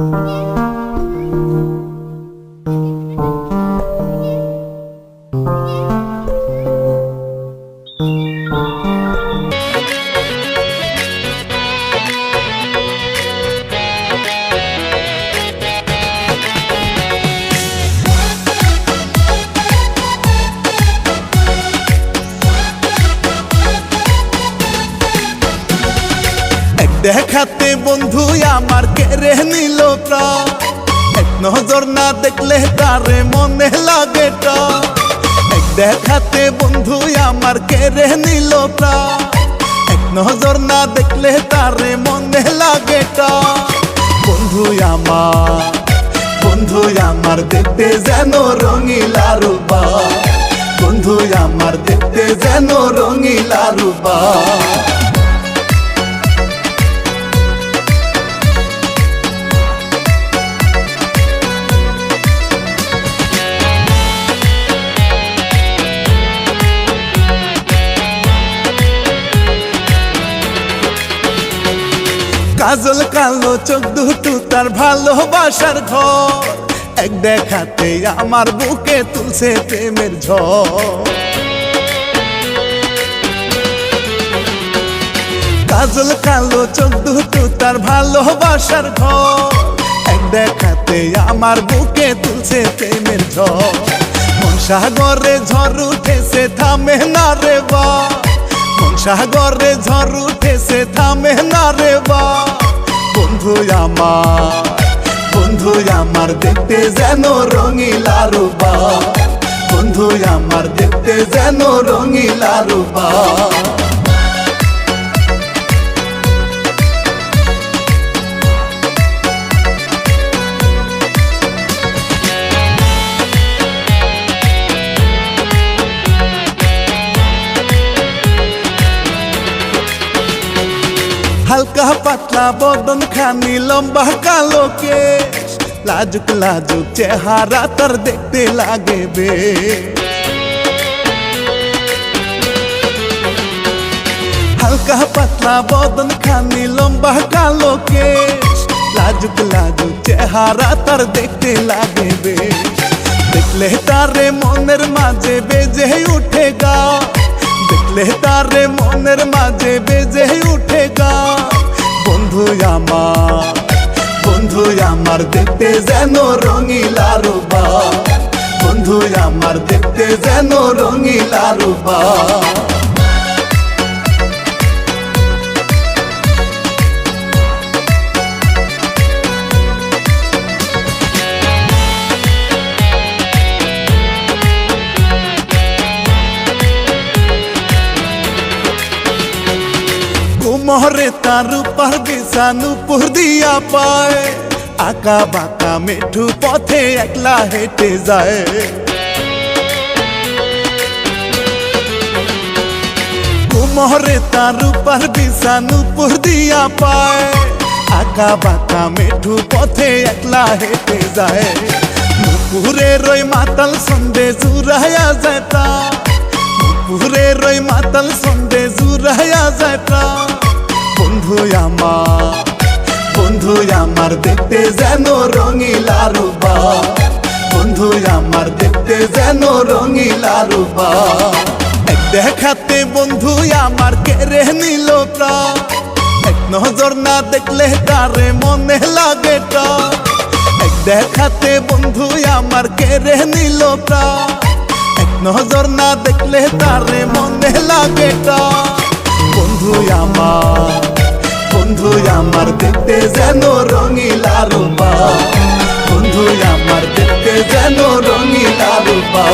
এক দেখাতে বন্ধু আমার কেড়ে নিল এক নজর না দেখলে তারে মনে লাগে এক দেখাতে বন্ধু আমার কেড়ে নিল এক নজর না দেখলে তারে মনে লাগে বন্ধু আমার বন্ধু আমার দেখতে যেন রঙিলা রূপা বন্ধু আমার দেখতে যেন রঙিলা রূপা কাজল কালো চোখ দুটো তার ভালোবাসার ঘর। এক দেখাতে আমার বুকে তুলছে প্রেমের ঝড়। কাজল কালো চোখ দুটো তার ভালোবাসার ঘর। এক দেখাতে আমার বুকে তুলছে প্রেমের ঝড়। মন সাগরে ঝড় উঠেছে, থামে না রে বা। সাগরে ঝড় উঠেছে, থামে না রে বা। বন্ধু আমার বন্ধু আমার দেখতে যেন রঙিলা রূপা বন্ধু আমার দেখতে যেন রঙিলা রূপা হালকা পাতলা বদন খানি লম্বা কালো কেশ লাজুক লাজুক চেহারা তার দেখতে লাগে বে হালকা পাতলা বদন খানি লম্বা কালো কেশ লাজুক লাজুক চেহারা তার দেখতে লাগে বে দেখলে তারে মনের মাঝে বেজে উঠে গা দেখলে তারে মনের মাঝে বেজে উঠে গা বন্ধু আমার বন্ধু আমার দেখতে যেন রঙিলা রূপা। বন্ধু আমার দেখতে যেন রঙিলা রূপা। কুমহরে তার উপর বিছানু পুর দিয়া পায়। আকা বাঁকা মেঠু পথে একলা হেঁটে যায়। কুমহরে তার উপর বিছানু পুর দিয়া পায়। আকা বাঁকা মেঠু পথে একলা হেঁটে যায়। নুপুরে রই মাতাল সন্দে জুরাইয়া যায় তা। পুরে রই মাতাল সন্দে যায় প্রাণ বন্ধু আমার বন্ধু আমার দেখতে যেন রঙিলা রূপা বন্ধু আমার দেখতে যেন রঙিলা রূপা এক দেখাতে বন্ধু আমার কেড়ে নিল এক নজর না দেখলে তারে মনে লাগে এক দেখাতে বন্ধু আমার কেড়ে নিল এক নজর না দেখলে তারে মনে লাগে টা। বন্ধু, আমার দেখতে যেন রঙিলা রূপা। বন্ধু, আমার দেখতে যেন রঙিলা রূপা।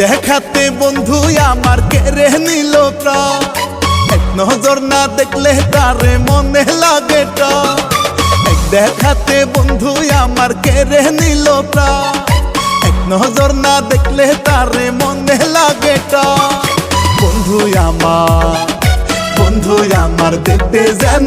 দেখাতে বন্ধু, আমার কেড়ে নিল নজর না দেখলে তারে মনে লাগে টা। দেখাতে বন্ধু, আমার কেড়ে নিল প্রাণ। এক নজর না দেখলে তারে মনে লাগে টা। বন্ধু আমার বন্ধু আমার দেখতে যেন